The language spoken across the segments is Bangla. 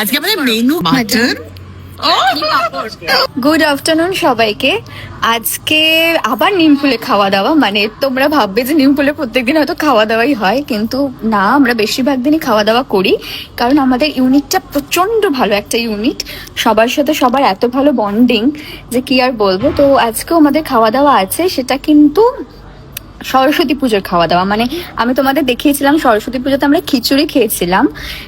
আজকে আমাদের মেনু মাটন গুড আফটারনুন সবাইকে। আজকে আবার নিমফুলে খাওয়া দাওয়া মানে তোমরা ভাববে যে নিমফুলে প্রত্যেকদিন হয়তো খাওয়া দাওয়াই হয়, কিন্তু না, আমরা বেশিরভাগ দিনই খাওয়া দাওয়া করি। কারণ আমাদের ইউনিটটা প্রচণ্ড ভালো একটা ইউনিট। সবার সাথে সবার এত ভালো বন্ডিং যে কি আর বলব? তো আজকেও আমাদের খাওয়া দাওয়া আছে, সেটা কিন্তু সরস্বতী পুজোর খাওয়া দাওয়া। মানে আমি তোমাদের দেখিয়েছিলাম সরস্বতী পুজোতে আমরা খিচুড়ি খেয়েছিলাম।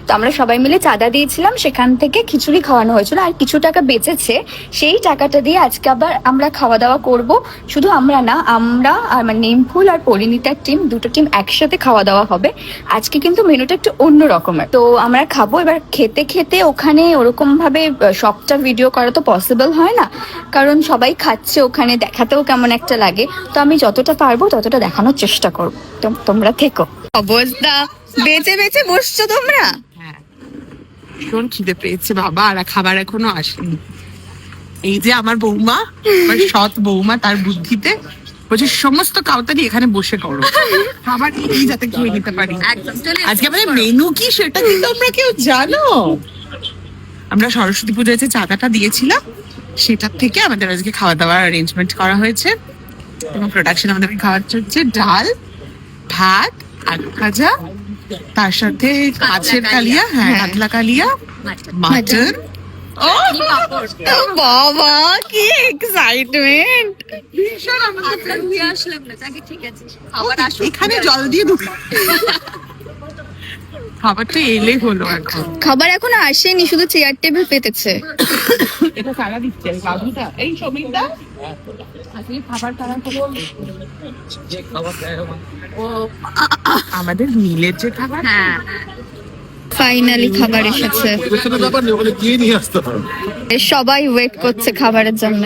তো আমরা সবাই মিলে চাঁদা দিয়েছিলাম, সেখান থেকে খিচুড়ি খাওয়ানো হয়েছিল। আর কিছু টাকা বেঁচেছে, সেই টাকাটা দিয়ে আজকে আবার আমরা খাওয়া দাওয়া করব। শুধু আমরা না, আমরা আর মানে নিমফুল আর পরিণীতার টিম দুটো টিম একসাথে খাওয়া দাওয়া হবে। আজকে কিন্তু মেনুটা একটু অন্য রকমের। তো আমরা খাব এবার খেতে খেতে ওখানে ওরকম ভাবে সবটা ভিডিও করা তো পসিবল হয় না। কারণ সবাই খাচ্ছে ওখানে, দেখাতেও কেমন একটা লাগে। তো আমি যতটা পারব ততটা দেখানোর চেষ্টা করব। তোমরা থেকো। অবস্থা। বেঁচে বেঁচে বসছো তোমরা? হ্যাঁ ভীষণ খিদে পেয়েছে বাবা আর খাবার এখনও আসেনি। এই যে আমার বৌমা আমার সৎ বৌমা তার বুদ্ধিতে বলছে সমস্ত কাউতারি এখানে বসে করো। খাবার এই যাতে খেয়ে নিতে পারি। আজকে আমাদের মেনু কি সেটা কি তোমরা কেউ জানো? আমরা সরস্বতী পুজোয় যে চাঁদাটা দিয়েছিলাম সেটার থেকে আমাদের আজকে খাওয়া দাওয়ার অ্যারেঞ্জমেন্ট করা হয়েছে। এবং প্রোডাকশন আমাদের খাওয়াচ্ছে হচ্ছে ডাল ভাত আলু ভাজা। তার সাথে কাছের কালিয়া হ্যাঁ হ্যাঁ। কাতলা কালিয়া মাটন। বাবা কি এক্সাইটমেন্ট ভীষণ আমাদের আসলাম না ঠিক আছে। আবার এখানে জল দিয়ে ঢুক। খাবারটা এলে হলো এখন। খাবার এখন আসেনি শুধু চেয়ার টেবিল পেতেছে। এটা সারা দিচ্ছে বাবুটা এই সমীরদা? খাবার ও আমাদের মিলের যে খাবার? হ্যাঁ। ফাইনালি খাবার এসেছে। সবাই ওয়েট করছে খাবারের জন্য।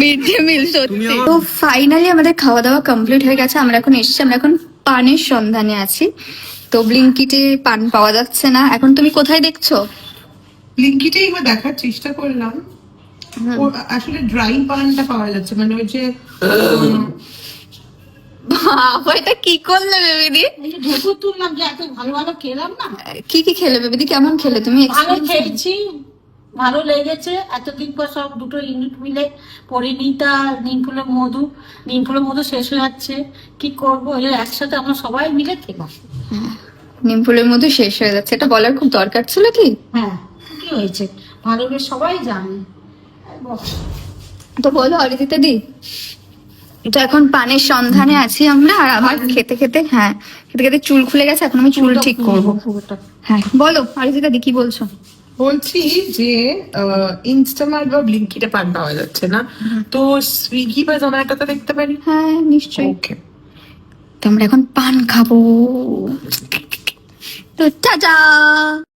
মিড ডে মিল সত্যি। তো ফাইনালি আমাদের খাওয়া দাওয়া কমপ্লিট হয়ে গেছে। আমরা এখন এসেছি আমরা এখন পানের সন্ধানে আছি। তো ব্লিঙ্কিটে পান পাওয়া যাচ্ছে না। এখন তুমি কোথায় দেখছ? লিঙ্কিটাই এবার দেখার চেষ্টা করলাম। আসলে ড্রাই পানটা পাওয়া যাচ্ছে। মানে ওই যে বাবা এটা কি করলে বেবিদি? ঢেকুর তুললাম যে এত ভালো ভালো খেলাম না। কি কি খেলে বেবিদি? কেমন খেলে? তুমি ভালো খেয়েছি ভালো লেগেছে। এতদিন পর সব দুটো ইউনিট মিলে পরিণীতা নিমফুলের মধু। নিমফুলের মধু শেষ হয়ে যাচ্ছে। কি করব? একসাথে আমরা সবাই মিলে খেলাম নিমফুলের মধ্যে শেষ হয়ে যাচ্ছে। এটা বলার খুব দরকার ছিল কি? হ্যাঁ কি হয়েছে? ভালো সবাই জানে। তো বলো অরিজিতা দি। তো এখন পানের সন্ধানে আছি আমরা আর আমার খেতে খেতে হ্যাঁ খেতে খেতে চুল খুলে গেছে এখন আমি চুল ঠিক করব। হ্যাঁ বলো অরিজিতা দি কি বলছো? বলছি যে ইনস্টামার্ট বা ব্লিঙ্কিটে পান পাওয়া যাচ্ছে না। তো সুইগি বা জোম্যাটোতে দেখতে পারি? হ্যাঁ নিশ্চয়ই। ওকে। তো আমরা এখন পান খাব। তো টাটা!